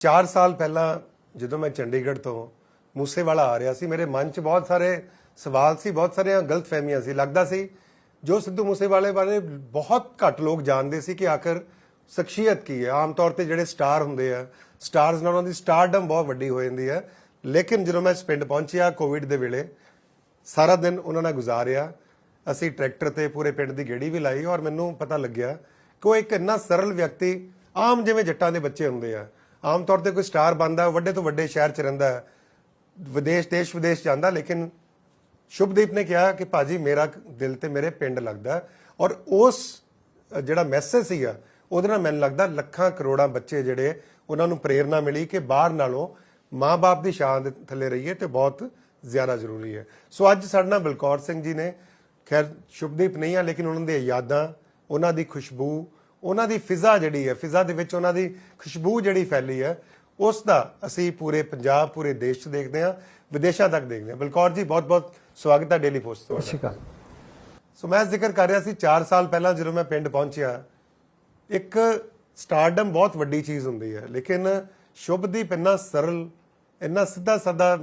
4 ਸਾਲ ਪਹਿਲਾਂ ਜਦੋਂ ਮੈਂ ਚੰਡੀਗੜ੍ਹ ਤੋਂ ਮੂਸੇਵਾਲਾ ਆ ਰਿਹਾ ਸੀ, ਮੇਰੇ ਮਨ 'ਚ ਬਹੁਤ ਸਾਰੇ ਸਵਾਲ ਸੀ, ਬਹੁਤ ਸਾਰੀਆਂ ਗਲਤਫਹਿਮੀਆਂ ਸੀ। ਲੱਗਦਾ ਸੀ ਜੋ ਸਿੱਧੂ ਮੂਸੇਵਾਲੇ ਬਾਰੇ ਬਹੁਤ ਘੱਟ ਲੋਕ ਜਾਣਦੇ ਸੀ ਕਿ ਆਖਰ ਸ਼ਖਸੀਅਤ ਕੀ ਹੈ। ਆਮ ਤੌਰ ਤੇ ਜਿਹੜੇ ਸਟਾਰ ਹੁੰਦੇ ਆ ਸਟਾਰਸ ਨਾਲ ਉਹਨਾਂ ਦੀ ਸਟਾਰਡਮ ਬਹੁਤ ਵੱਡੀ ਹੋ ਜਾਂਦੀ ਹੈ। ਲੇਕਿਨ ਜਦੋਂ ਮੈਂ ਇਸ ਪਿੰਡ ਪਹੁੰਚਿਆ ਕੋਵਿਡ ਦੇ ਵੇਲੇ, ਸਾਰਾ ਦਿਨ ਉਹਨਾਂ ਨਾਲ ਗੁਜ਼ਾਰਿਆ। ਅਸੀਂ ਟਰੈਕਟਰ ਤੇ ਪੂਰੇ ਪਿੰਡ ਦੀ ਗੇੜੀ ਵੀ ਲਾਈ ਔਰ ਮੈਨੂੰ ਪਤਾ ਲੱਗਿਆ ਕਿ ਉਹ ਇੱਕ ਇੰਨਾ ਸਰਲ ਵਿਅਕਤੀ, ਆਮ ਜਿਵੇਂ ਜੱਟਾਂ ਦੇ ਬੱਚੇ ਹੁੰਦੇ ਆ ਆਮ ਤੌਰ ਤੇ ਕੋਈ ਸਟਾਰ ਬਣਦਾ ਵੱਡੇ ਤੋਂ ਵੱਡੇ ਸ਼ਹਿਰ 'ਚ ਰਹਿੰਦਾ ਵਿਦੇਸ਼, ਦੇਸ਼, ਵਿਦੇਸ਼ ਜਾਂਦਾ, ਲੇਕਿਨ ਸ਼ੁਭਦੀਪ ਨੇ ਕਿਹਾ ਕਿ ਭਾਜੀ ਮੇਰਾ ਦਿਲ ਤੇ ਮੇਰੇ ਪਿੰਡ ਲੱਗਦਾ ਔਰ ਉਸ ਜਿਹੜਾ ਮੈਸੇਜ ਸੀਗਾ, ਉਹਦੇ ਨਾਲ ਮੈਨੂੰ ਲੱਗਦਾ ਲੱਖਾਂ ਕਰੋੜਾਂ ਬੱਚੇ ਜਿਹੜੇ ਉਹਨਾਂ ਨੂੰ ਪ੍ਰੇਰਣਾ ਮਿਲੀ ਕਿ ਬਾਹਰ ਨਾਲੋਂ ਮਾਂ-ਬਾਪ ਦੀ ਸ਼ਾਨ ਦੇ ਥੱਲੇ ਰਹੀਏ ਤੇ ਬਹੁਤ ਜ਼ਿਆਦਾ ਜ਼ਰੂਰੀ ਹੈ। ਸੋ ਅੱਜ ਸਾਡੇ ਨਾਲ ਬਲਕੌਰ ਸਿੰਘ ਜੀ ਨੇ, ਖੈਰ ਸ਼ੁਭਦੀਪ ਨਹੀਂ ਆ, ਲੇਕਿਨ ਉਹਨਾਂ ਦੀਆਂ ਯਾਦਾਂ, ਉਹਨਾਂ ਦੀ ਖੁਸ਼ਬੂ ਉਹਨਾਂ ਦੀ ਫਿਜ਼ਾ ਜਿਹੜੀ ਹੈ ਫਿਜ਼ਾ ਦੇ ਵਿੱਚ ਉਹਨਾਂ ਦੀ ਖੁਸ਼ਬੂ ਜਿਹੜੀ ਫੈਲੀ ਹੈ ਉਸ ਦਾ ਅਸੀਂ ਪੂਰੇ ਪੰਜਾਬ ਪੂਰੇ ਦੇਸ਼ 'ਚ ਦੇਖਦੇ ਹਾਂ ਵਿਦੇਸ਼ਾਂ ਤੱਕ ਦੇਖਦੇ ਹਾਂ। ਬਲਕੌਰ ਜੀ ਬਹੁਤ-ਬਹੁਤ ਸਵਾਗਤ ਹੈ ਡੇਲੀ ਪੋਸਟ ਤੋਂ ਅਕਾਲ। ਸੋ ਮੈਂ ਜ਼ਿਕਰ ਕਰ ਰਿਹਾ ਸੀ 4 ਸਾਲ ਪਹਿਲਾਂ ਜਦੋਂ ਮੈਂ ਪਿੰਡ ਪਹੁੰਚਿਆ ਇੱਕ ਸਟਾਰਡਮ ਬਹੁਤ ਵੱਡੀ ਚੀਜ਼ ਹੁੰਦੀ ਹੈ ਲੇਕਿਨ ਸ਼ੁਭਦੀਪ ਇੰਨਾ ਸਰਲ ਇੰਨਾ ਸਿੱਧਾ ਸਾਦਾ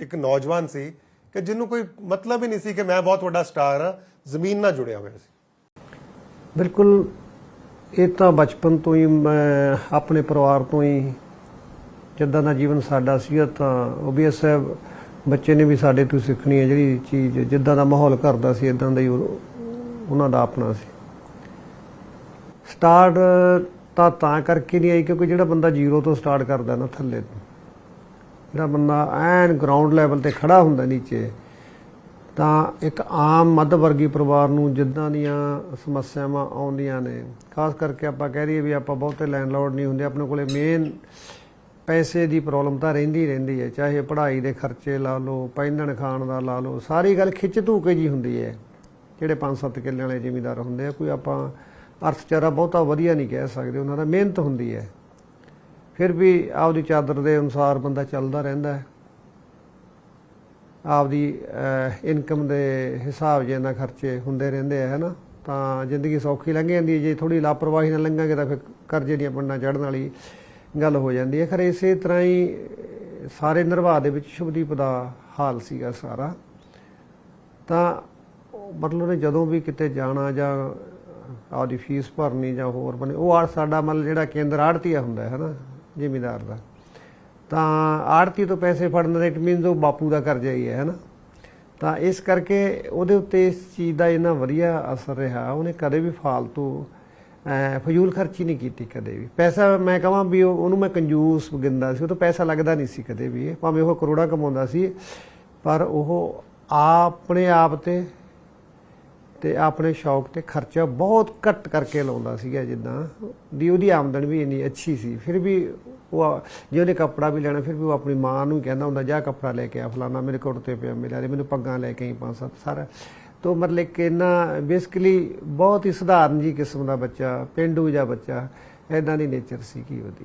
ਇੱਕ ਨੌਜਵਾਨ ਸੀ ਕਿ ਜਿਹਨੂੰ ਕੋਈ ਮਤਲਬ ਹੀ ਨਹੀਂ ਸੀ ਕਿ ਮੈਂ ਬਹੁਤ ਵੱਡਾ ਸਟਾਰ ਹਾਂ ਜ਼ਮੀਨ ਨਾਲ ਜੁੜਿਆ ਹੋਇਆ ਸੀ। ਬਿਲਕੁਲ ਇਹ ਤਾਂ ਬਚਪਨ ਤੋਂ ਹੀ ਮੈਂ ਆਪਣੇ ਪਰਿਵਾਰ ਤੋਂ ਹੀ ਜਿੱਦਾਂ ਦਾ ਜੀਵਨ ਸਾਡਾ ਸੀਗਾ, ਤਾਂ ਓਬੀਐਸ ਹੈ ਬੱਚੇ ਨੇ ਵੀ ਸਾਡੇ ਤੋਂ ਸਿੱਖਣੀ ਹੈ ਜਿਹੜੀ ਚੀਜ਼, ਜਿੱਦਾਂ ਦਾ ਮਾਹੌਲ ਕਰਦਾ ਸੀ ਇਦਾਂ ਦਾ ਹੀ ਉਹ- ਉਹਨਾਂ ਦਾ ਆਪਣਾ ਸੀ। ਸਟਾਰਟ ਤਾਂ ਤਾਂ ਕਰਕੇ ਨਹੀਂ ਆਈ, ਕਿਉਂਕਿ ਜਿਹੜਾ ਬੰਦਾ ਜ਼ੀਰੋ ਤੋਂ ਸਟਾਰਟ ਕਰਦਾ ਨਾ ਥੱਲੇ ਤੋਂ, ਜਿਹੜਾ ਬੰਦਾ ਐਨ ਗਰਾਊਂਡ ਲੈਵਲ ਤੇ ਖੜਾ ਹੁੰਦਾ ਨੀਚੇ ਤਾਂ ਇੱਕ ਆਮ ਮੱਧ ਵਰਗੀ ਪਰਿਵਾਰ ਨੂੰ ਜਿੱਦਾਂ ਦੀਆਂ ਸਮੱਸਿਆਵਾਂ ਆਉਂਦੀਆਂ ਨੇ, ਖਾਸ ਕਰਕੇ ਆਪਾਂ ਕਹਿ ਰਹੀਏ ਵੀ ਆਪਾਂ ਬਹੁਤੇ ਲੈਂਡਲੋਰਡ ਨਹੀਂ ਹੁੰਦੇ, ਆਪਣੇ ਕੋਲੇ ਮੇਨ ਪੈਸੇ ਦੀ ਪ੍ਰੋਬਲਮ ਤਾਂ ਰਹਿੰਦੀ ਰਹਿੰਦੀ ਹੈ, ਚਾਹੇ ਪੜ੍ਹਾਈ ਦੇ ਖਰਚੇ ਲਾ ਲਓ ਪਹਿਨਣ ਖਾਣ ਦਾ ਲਾ ਲਓ, ਸਾਰੀ ਗੱਲ ਖਿੱਚ ਧੂਕੇ ਜੀ ਹੁੰਦੀ ਹੈ। ਜਿਹੜੇ 5-7 ਕਿੱਲੇ ਵਾਲੇ ਜ਼ਿਮੀਂਦਾਰ ਹੁੰਦੇ ਆ, ਕੋਈ ਆਪਾਂ ਅਰਥਚਾਰਾ ਬਹੁਤਾ ਵਧੀਆ ਨਹੀਂ ਕਹਿ ਸਕਦੇ, ਉਹਨਾਂ ਦਾ ਮਿਹਨਤ ਹੁੰਦੀ ਹੈ। ਫਿਰ ਵੀ ਆਪਦੀ ਚਾਦਰ ਦੇ ਅਨੁਸਾਰ ਬੰਦਾ ਚੱਲਦਾ ਰਹਿੰਦਾ ਹੈ। ਆਪਦੀ ਇਨਕਮ ਦੇ ਹਿਸਾਬ ਜੇ ਨਾਲ ਖਰਚੇ ਹੁੰਦੇ ਰਹਿੰਦੇ ਆ, ਹੈਨਾ? ਤਾਂ ਜ਼ਿੰਦਗੀ ਸੌਖੀ ਲੰਘ ਜਾਂਦੀ ਹੈ, ਜੇ ਥੋੜੀ ਲਾਪਰਵਾਹੀ ਨਾਲ ਲੰਘਾਂਗੇ ਤਾਂ ਫਿਰ ਕਰਜ਼ੇ ਦੀਆਂ ਪੰਡਾਂ ਚੜਨ ਵਾਲੀ ਗੱਲ ਹੋ ਜਾਂਦੀ ਹੈ। ਖਰ, ਇਸੇ ਤਰ੍ਹਾਂ ਹੀ ਸਾਰੇ ਨਿਰਵਾਹ ਦੇ ਵਿੱਚ ਸ਼ੁਭਦੀਪ ਦਾ ਹਾਲ ਸੀਗਾ ਸਾਰਾ। ਤਾਂ ਮਤਲਬ ਨੇ ਜਦੋਂ ਵੀ ਕਿਤੇ ਜਾਣਾ ਜਾਂ ਆਪਦੀ ਫੀਸ ਭਰਨੀ ਜਾਂ ਹੋਰ ਬਣੇ, ਉਹ ਆ ਸਾਡਾ ਮਤਲਬ ਜਿਹੜਾ ਕੇਂਦਰ ਆੜਤੀਆ ਹੁੰਦਾ ਹੈ ਨਾ ਜ਼ਿਮੀਦਾਰ ਦਾ। ਤਾਂ ਆੜਤੀ ਤੋਂ ਪੈਸੇ ਫੜਨ ਦਾ ਇਟ ਮੀਨਸ ਉਹ ਬਾਪੂ ਦਾ ਕਰਜ਼ਾ ਹੀ ਹੈ ਹਨਾ ਤਾਂ ਇਸ ਕਰਕੇ ਉਹਦੇ ਉੱਤੇ ਇਸ ਚੀਜ਼ ਦਾ ਇੰਨਾ ਵਧੀਆ ਅਸਰ ਰਿਹਾ, ਉਹਨੇ ਕਦੇ ਵੀ ਫਾਲਤੂ ਫਜ਼ੂਲ ਖਰਚੀ ਨਹੀਂ ਕੀਤੀ ਕਦੇ ਵੀ। ਪੈਸਾ ਮੈਂ ਕਹਾਂ ਵੀ ਉਹਨੂੰ ਮੈਂ ਕੰਜੂਸ ਗਿੰਦਾ ਸੀ, ਉਹ ਤੋਂ ਪੈਸਾ ਲੱਗਦਾ ਨਹੀਂ ਸੀ ਕਦੇ ਵੀ। ਭਾਵੇਂ ਉਹ ਕਰੋੜਾ ਕਮਾਉਂਦਾ ਸੀ, ਪਰ ਉਹ ਆਪਣੇ ਆਪ ਤੇ ਤੇ ਆਪਣੇ ਸ਼ੌਕ ਤੇ ਖਰਚਾ ਬਹੁਤ ਘੱਟ ਕਰਕੇ ਲਾਉਂਦਾ ਸੀਗਾ ਜਿੱਦਾਂ, ਦੀ ਉਹਦੀ ਆਮਦਨ ਵੀ ਇੰਨੀ ਅੱਛੀ ਸੀ। ਫਿਰ ਵੀ ਉਹ ਜੇ ਉਹਨੇ ਕੱਪੜਾ ਵੀ ਲੈਣਾ, ਫਿਰ ਵੀ ਉਹ ਆਪਣੀ ਮਾਂ ਨੂੰ ਕਹਿੰਦਾ ਹੁੰਦਾ, ਜਾ ਕੱਪੜਾ ਲੈ ਕੇ ਆ, ਫਲਾਣਾ ਮੇਰੇ ਕੋਟ ਤੇ ਪਿਆ ਮਿਲਿਆ ਤੇ ਮੈਨੂੰ ਪੱਗਾਂ ਲੈ ਕੇ ਆਈ, ਪੰਜ ਸੱਤ ਸਾਰਾ। ਤੋਂ ਮਤਲਬ ਕਿ ਇਹਨਾਂ ਬੇਸਿਕਲੀ ਬਹੁਤ ਹੀ ਸਧਾਰਨ ਜੀ ਕਿਸਮ ਦਾ ਬੱਚਾ, ਪਿੰਡੂ ਜਿਹਾ ਬੱਚਾ ਐਦਾਂ ਦੀ ਨੇਚਰ ਸੀ ਕੀ ਉਹਦੀ।